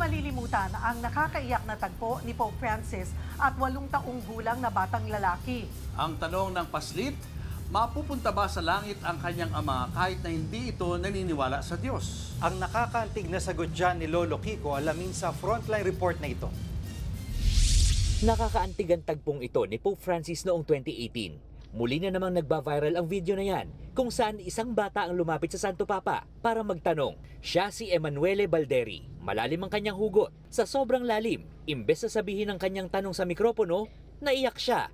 malilimutan ang nakakaiyak na tagpo ni Pope Francis at walong taong gulang na batang lalaki. Ang tanong ng paslit, mapupunta ba sa langit ang kanyang ama kahit na hindi ito naniniwala sa Diyos? Ang nakakaantig na sagot dyan ni Lolo Kiko alamin sa frontline report na ito. Nakakaantig ang tagpong ito ni Pope Francis noong 2018. Muli na namang nagba-viral ang video na yan kung saan isang bata ang lumapit sa Santo Papa para magtanong. Siya si Emanuele Balderi. Malalim ang kanyang hugot. Sa sobrang lalim, imbes na sabihin ang kanyang tanong sa mikropono, naiyak siya.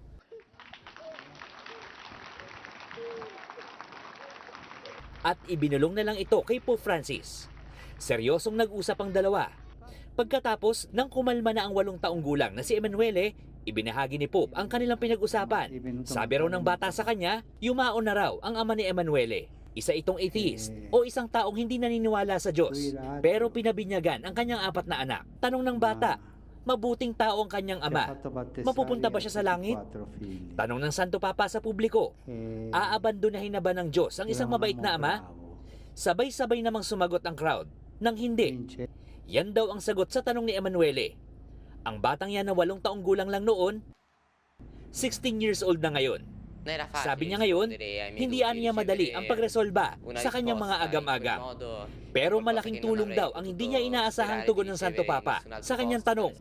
At ibinulong na lang ito kay Pope Francis. Seryosong nag-usap ang dalawa Pagkatapos, nang kumalma na ang walong taong gulang na si Emanuele, ibinahagi ni Pope ang kanilang pinag-usapan. Sabi raw ng bata sa kanya, yumaon na raw ang ama ni Emanuele. Isa itong atheist o isang taong hindi naniniwala sa Diyos. Pero pinabinyagan ang kanyang apat na anak. Tanong ng bata, mabuting tao ang kanyang ama. Mapupunta ba siya sa langit? Tanong ng Santo Papa sa publiko, aabandonahin na ba ng Diyos ang isang mabait na ama? Sabay-sabay namang sumagot ang crowd nang hindi. Yan daw ang sagot sa tanong ni Emanuele. Ang batang yan na walong taong gulang lang noon, 16 years old na ngayon. Sabi niya ngayon, hindi niya madali ang pagresolba sa kanyang mga agam-agam. Pero malaking tulong daw ang hindi niya inaasahang tugon ng Santo Papa sa kanyang tanong.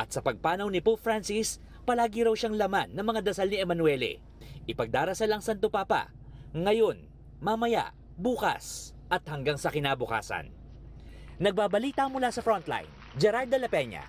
At sa pagpanaw ni Pope Francis, palagi raw siyang laman ng mga dasal ni Emanuele. Ipagdarasal ang Santo Papa, ngayon, mamaya, bukas, at hanggang sa kinabukasan. Nagbabalita mula sa Frontline, Gerard de la Peña,